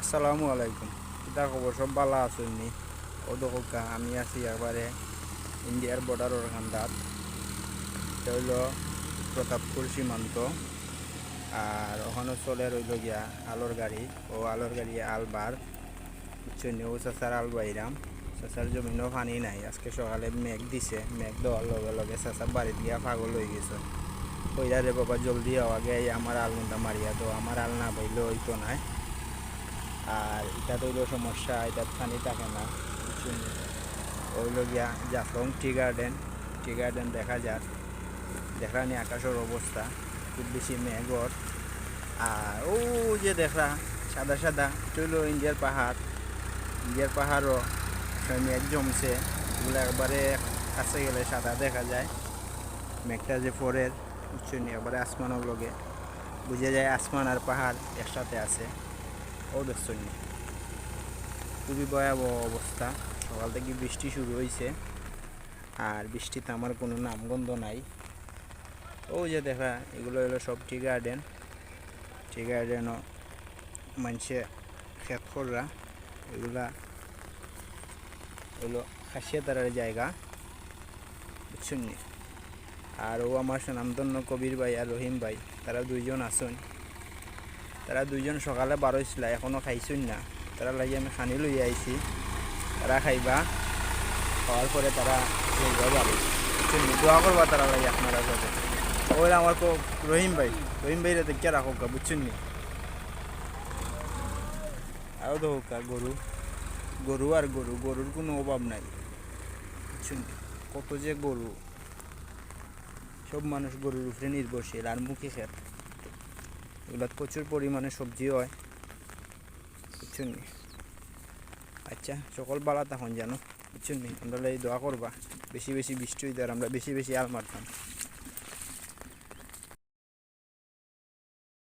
আসসালামু আলাইকুম। কিতা খবর সব ভালো আছেন নি ও আমি আছি একবারে ইন্ডিয়ার বর্ডারের খান্দাত এটা হইল প্রতাপপুর সীমান্ত। আর ওখানে চলে রইল গিয়া আলোর গাড়ি। ও আলোর গাড়ি আলবার বুঝছেন ও চাচার আল বাইরাম চাচার জমিনও পানি নাই। আজকে সকালে মেঘ দিছে। মেঘ দেওয়ার লগে লগে চাচা বাড়িতে গিয়া পাগল হয়ে গেছে। কইরা রে বাবা, জলদি আগে আমার আলমুন্ডা মারিয়া তো আমার আল না পাইলে হইতো নাই। আর এটা তো সমস্যা, এটা পানি থাকে না? ওইলো গিয়া Jaflong tea garden tea garden দেখা যাক। দেখা নি আকাশের অবস্থা, খুব বেশি মেঘর। আর ও যে দেখা সাদা সাদা হইল ইন্ডিয়ার পাহাড়। ইন্ডিয়ার পাহাড়ও সব মেঘ জমছে, এগুলো একবারে কাছে গেলে সাদা দেখা যায়। মেঘটা যে পরের নিয়ে একবারে আসমানের লগে। বুঝে যায় আসমান আর পাহাড় একসাথে আছে। ও দেখছেন খুবই ভয়াবহ অবস্থা। সকাল থেকে বৃষ্টি শুরু হয়েছে। আর বৃষ্টিতে আমার কোনো নামগন্ধ নাই। ও যে দেখা, এগুলো হলো সব টি গার্ডেন টি গার্ডেনও মানুষে খেত কররা এগুলা হলো খাসিয়া তারার জায়গা। বুঝছেন আর ও আমার সুনামধন্য কবির ভাই আর রহিম ভাই, তারা দুইজন আসুন তারা দুইজন সকালে বার হয়েছিল এখনও খাইছুন না। তারা লাগি আমি খানি লই আইছি। তারা খাইবা। খাওয়ার পরে তারা? দোয়া করবা তারা লাগে আপনারা সাথে ওই আমার কো রহিম ভাই রহিম ভাই দেখে রাখো কা বুঝছেন নি? আরও দেখো কা গরু গরু আর গরু গরুর কোনো অভাব নাই। বুঝছেন কত যে গরু সব মানুষ গরুর উপরে নির্ভরশীল আর মুখে খেত। এগুলো প্রচুর পরিমাণে সবজি হয় বুঝছেন নি? আচ্ছা সকল বালা তখন জানো বুঝছেন নি? তোমরা দোয়া করবা, বেশি বেশি বৃষ্টি হইতে আর আমরা বেশি বেশি আল মারতাম